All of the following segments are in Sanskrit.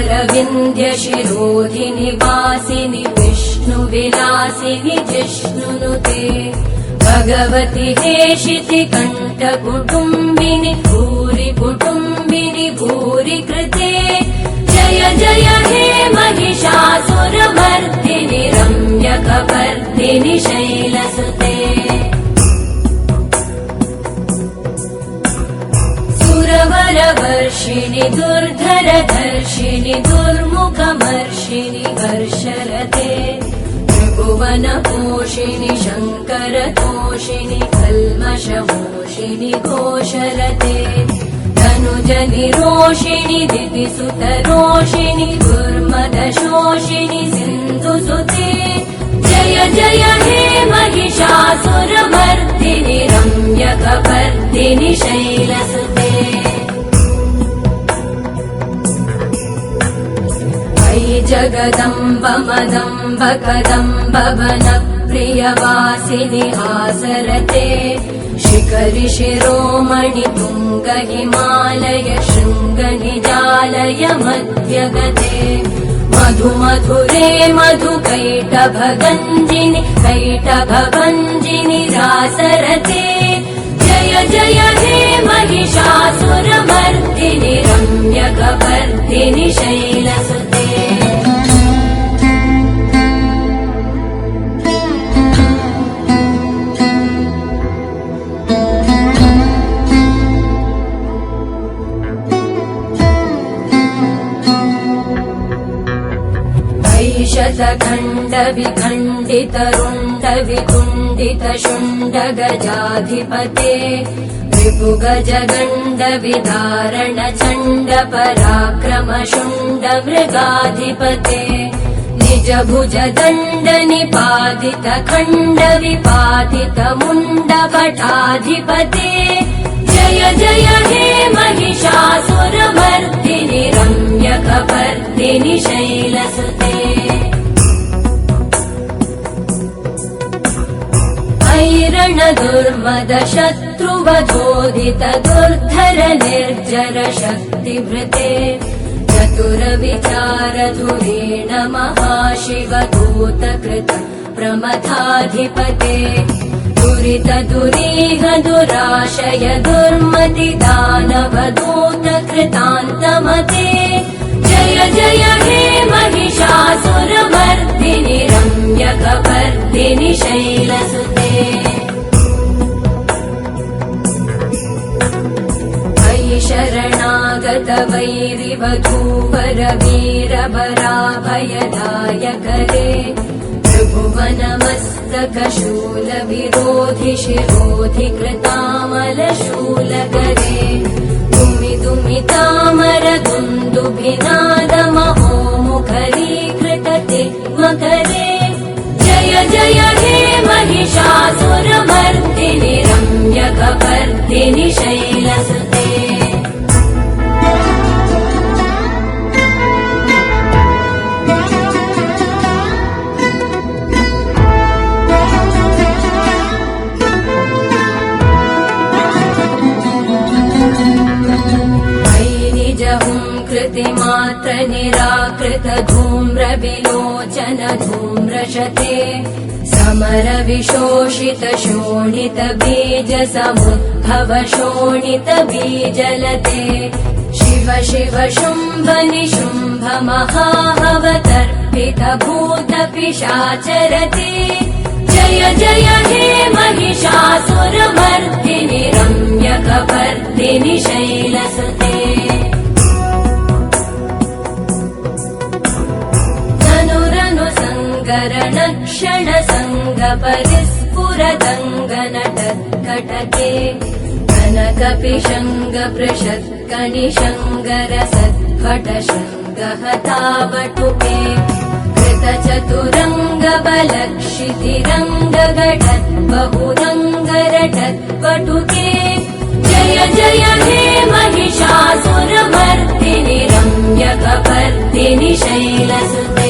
गिरिवरविन्द्यशिरोधिनि वासिनि विष्णुविलासिनि जिष्णुनुते। भगवति हेशिति कण्ठकुटुम्बिनि भूरि कुटुम्बिनि भूरि कृते जय जय हे महिषासुरमर्दिनि रम्यकपर्दिनि शैलसुते सुरवरवर्षिणि दुर्धरधर्षिणि दुर्मुखमर्षिणि हर्षरते त्रिभुवनपोषिणि शङ्करतोषिणि कल्मषमोषिणि घोषरते धनुजनिरोषिणि दितिसुतरोषिणि दुर्मदशोषिणि सिन्धुसुते। जय जय हे महिषासुरमर्दिनि रम्यकपर्दिनि शैलसुते जगदम्ब मदम्ब कदम्ब वनप्रियवासिनि आसरते। शिखरि शिरोमणि तुङ्ग हिमालय शृङ्गनिजालय मध्यगते मधु मधुरे मधु कैटभगञ्जिनि कैटभञ्जिनि रासरते। जय जय हे महिषासुरमर्दिनि रम्यकपर्दिनि शैलसुते ऐशतखण्ड विखण्डित रुण्ड चण्ड पराक्रम मृगाधिपते निज दण्ड निपातित खण्ड विपातित मुण्ड भटाधिपते जय जय हे महिषासुरमर्दिनि रम्यकपर्दिनि शैलसुते ऐरण दुर्मद शत्रुवधोदित दुर्धर निर्जर शक्तिभृते चतुर विचार धुरेण महाशिव दूतकृत प्रमथाधिपते। दुरित दुरीह दुराशय दुर्मति दानव दूत कृतान्तमते जय जय हे महिषासुरमर्दिनि रम्यकपर्दिनि शैलसुते। अयि शरणागत वैरिवधूवर वीरबराभयदायकरे त्रिभुवनमस्तक शूल विरोधि शिरोधि कृतामलशूलकरे दुमि दुमि तामर दुन्दुभिनाद महो मुखरीकृतते मकरे जय जय हे महिषासुरमर्दिनि रम्यकपर्दिनि शैलसुते समर विशोषित शोणित बीज समुद्भव शोणित बीजलते शिव शिव शुम्भ निशुम्भ महाहवतर्पित भूत पिशाचरते जय जय महिषासुरमर्दिनि रम्यकपर्दिनि शैलसुते कृत चतुरङ्ग बलक्षितिरङ्ग गटत् बहुरङ्गरटत् पटुके जय जय हे महिषासुरमर्दिनि रम्यकपर्दिनि शैलसुते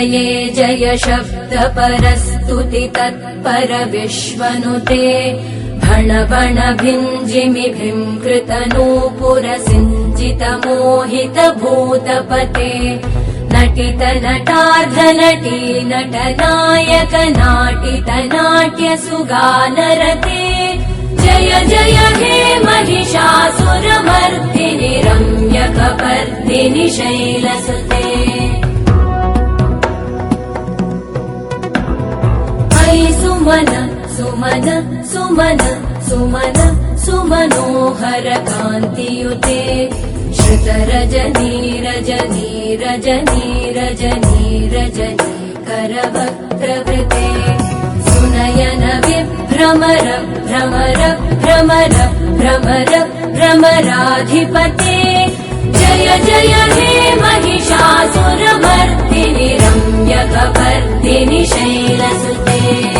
जये जय शब्द परस्तुति तत्पर विश्वनुते भण भण भिञ्जिमिभिम् कृतनूपुर सिञ्चित मोहित भूतपते नटित नटार्ध नटी नायक नाटित नाट्य सुगानरते जय जय हे महिषासुरमर्दिनि रम्यकपर्दिनि शैलसुते सुमन सुमन सुमन सुमन सुमनोहर कान्तियुते श्रुतरजनी रजनी रजनी रजनी रजनी करवक्त्रवृते सुनयन विभ्रमर भ्रमर भ्रमर भ्रमर भ्रमराधिपते जय जय हे महिषासुरमर्दिनि रम्यकपर्दिनि शैलसुते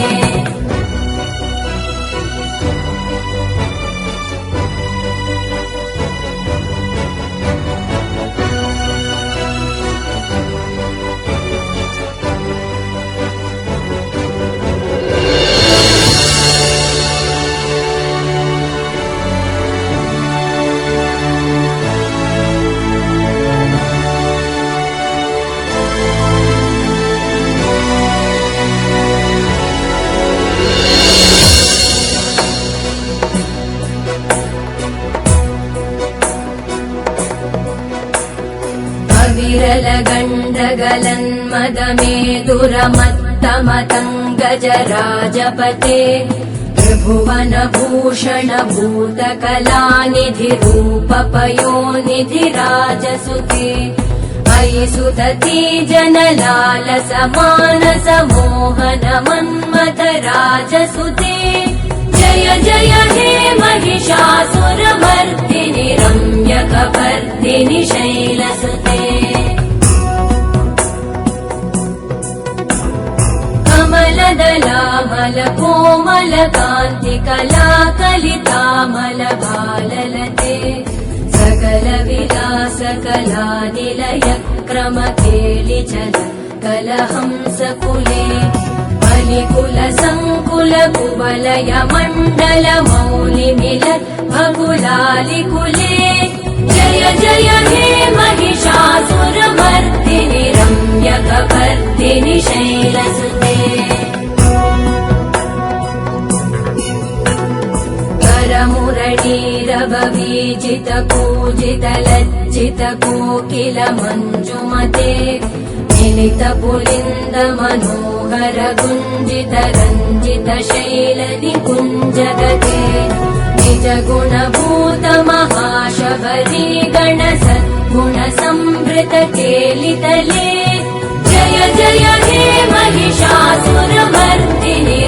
गण्डगलन्मदमे दुरमत्तमतङ्गजराजपते त्रिभुवन भूषण भूतकलानिधिरूपपयोनिधिराजसुते अयि सुदती जनलाल समानस मोहन मन्मथ राजसुते जय जय हे महिषासुरमर्दिनि रम्यकपर्दिनि शैलसुते कमलदलामल कोमल कान्ति कला कलितामल भाललते सकल विलास कला निलय क्रम केलिचल कलहंस कुले। बलिकुल सङ्कुल कुवलय मण्डल मौलि मिलत् भकुलालिकुले जय जय हे महिषासुरमर्दिनि रम्यकपर्दिनि शैलसुते करमुरडीरववीजित कूजित लज्जित कोकिल मञ्जुमते मिलित पुलिन्द मनोहर गुञ्जित रञ्जित शैल निकुञ्जगते निज गुणभूत महाशबरी गण सद्गुण संवृत केलितले जय जय हे महिषासुरमर्दिनि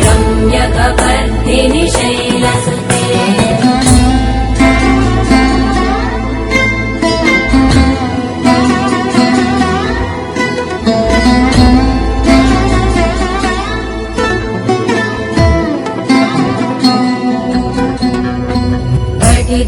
रम्यकपर्दिनि शैलसुते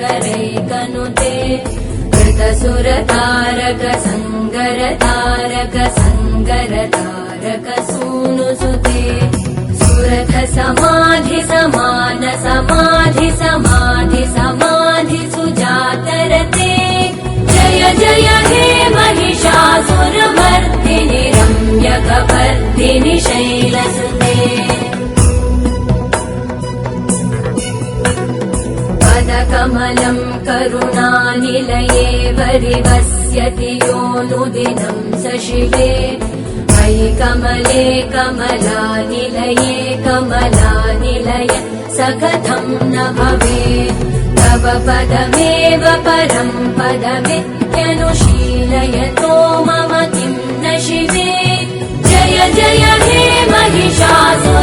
सहस्रकरैकनुते कृतसुरतारक सङ्गरतारक सङ्गरतारक सूनुसुते सुरथ समाधि समान समाधि समाधि समाधि सुजातरते जय जय हे महिषासुरमर्दिनि रम्यकपर्दिनि शैलसुते पदकमलम् करुणानिलये वरिवस्यति योऽनुदिनम् स शिवे। मयि कमले कमलानिलये कमलानिलय स कथम् न भवेत् तव पदमेव परम् पदमित्यनुशीलयतो मम किम् न शिवे। जय जय हे महिषासुरमर्दिनि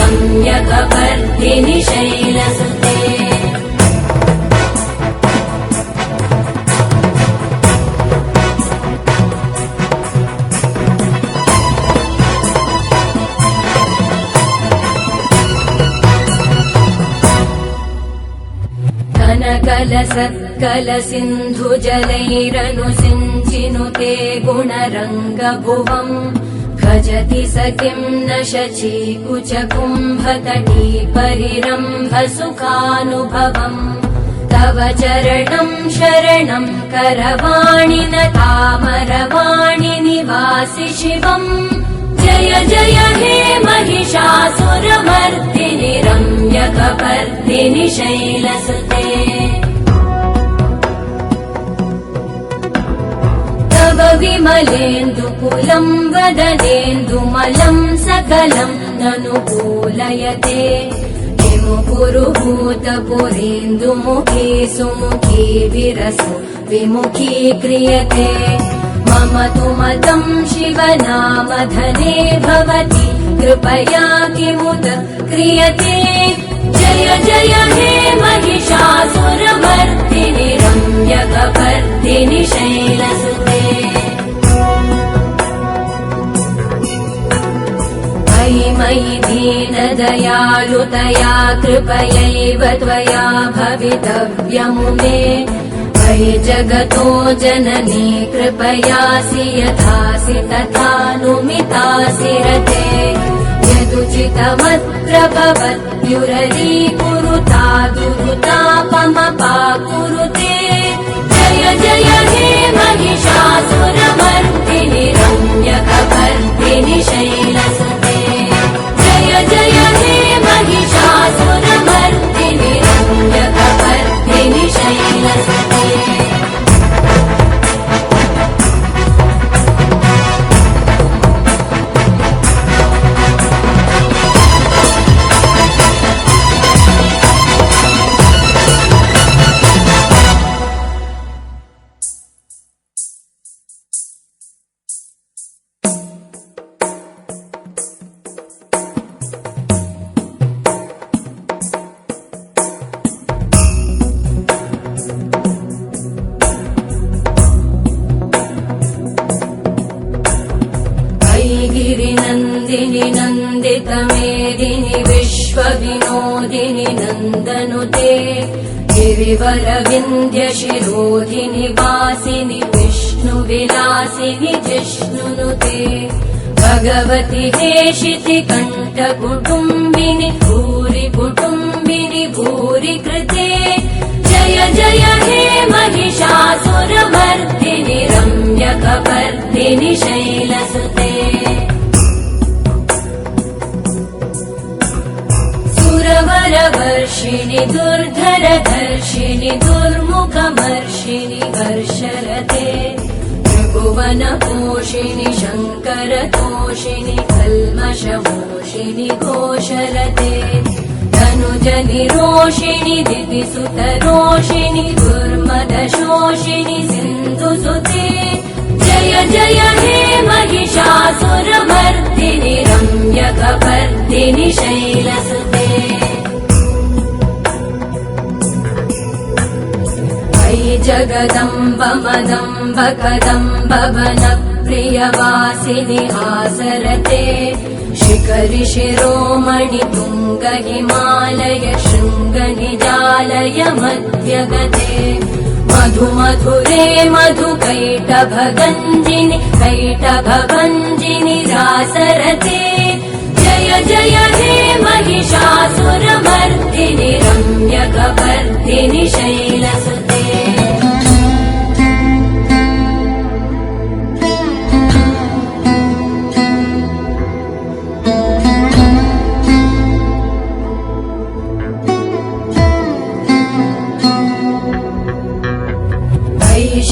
रम्यकपर्दिनि शैलसुते कनकल सत्कल सिन्धुजलैरनुसिञ्चिनुते गुणरङ्गभुवम्। भजति स किम् न शचीकुच कुम्भतटी परिरम्भ सुखानुभवम् तव चरणम् शरणम् करवाणि न तामरवाणि निवासि शिवम्। जय जय हे महिषासुरमर्दिनि रम्यकपर्दिनि शैलसुते तव विमलेन्दुकुलम् वदनेन्दुमलम् सकलम् ननुकूलयते किमु पुरुहूतपुरेन्दुमुखी सुमुखी विरसु विमुखी क्रियते। मम तु मतम् शिवनामधने भवति कृपया किमुत क्रियते। जय जय हे महिषासुरमर्दिनि रम्यकपर्दिनि शैलसुते मयि मयि दीनदयालुतया कृपयैव त्वया भवितव्यमुमे मयि जगतो जननी कृपयासि यथासि तथानुमितासि रते यदुचितमत्र भवत्युररीकुरुता दुरुतापमपाकुरुते गिरिवरविन्द्यशिरोधिनि वासिनि विष्णुविलासिनि जिष्णुनुते। भगवति हेशिति कण्ठकुटुम्बिनि भूरि कुटुम्बिनि भूरि कृते जय जय हे महिषासुरमर्दिनि रम्यकपर्दिनि शैलसुते सुरवरवर्षिणि दुर्धरधर्षिणि दुर्मुखमर्षिणि वर्षरते भुवनपोषिणि शङ्करतोषिणि कल्मषमोषिणि घोषरते धनुजनिरोषिणि दितिसुतरोषिणि दुर्मदशोषिणि सिन्धुसुते जय जय हे महिषासुरमर्दिनि रम्यकपर्दिनि शैलसुते अयि जगदम्ब मदम्ब कदम्ब वन प्रियवासिनि आसरते। शिखरि शिरोमणि तुङ्ग हिमालय शृङ्ग निजालय मध्यगते मधु मधुरे मधु कैटभगञ्जिनि रासरते। जय जय हे महिषासुरमर्दिनि रम्यकपर्दिनि शैलसुते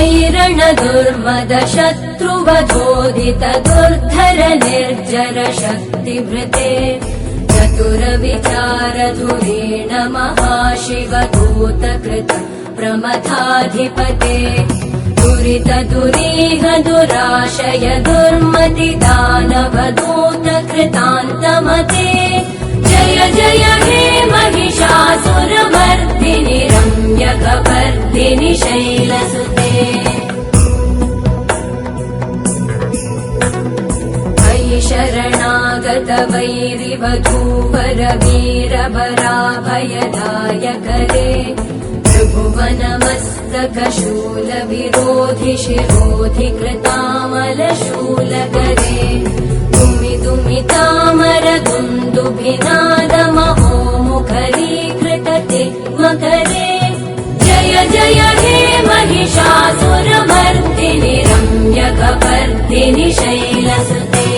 दुर्मद शत्रुवधोदित दुर्धर निर्जर शक्तिभृते चतुर विचार धुरेण महाशिव दूतकृत प्रमथाधिपते दुरित दुरीह दुराशय दुर्मति दानव दूत कृतान्तमते जय जय हे महिषासुरमर्दिनि रम्यकपर्दिनि शैलसुते। अयि शरणागत वैरिवधूवर विरोधि शिरोधि कृतामल शूलकरे दुमि दुमि तामर दुन्दुभिनाद महो मुखरीकृतते मकरे। जय जय हे महिषासुरमर्दिनि रम्यकपर्दिनि शैलसुते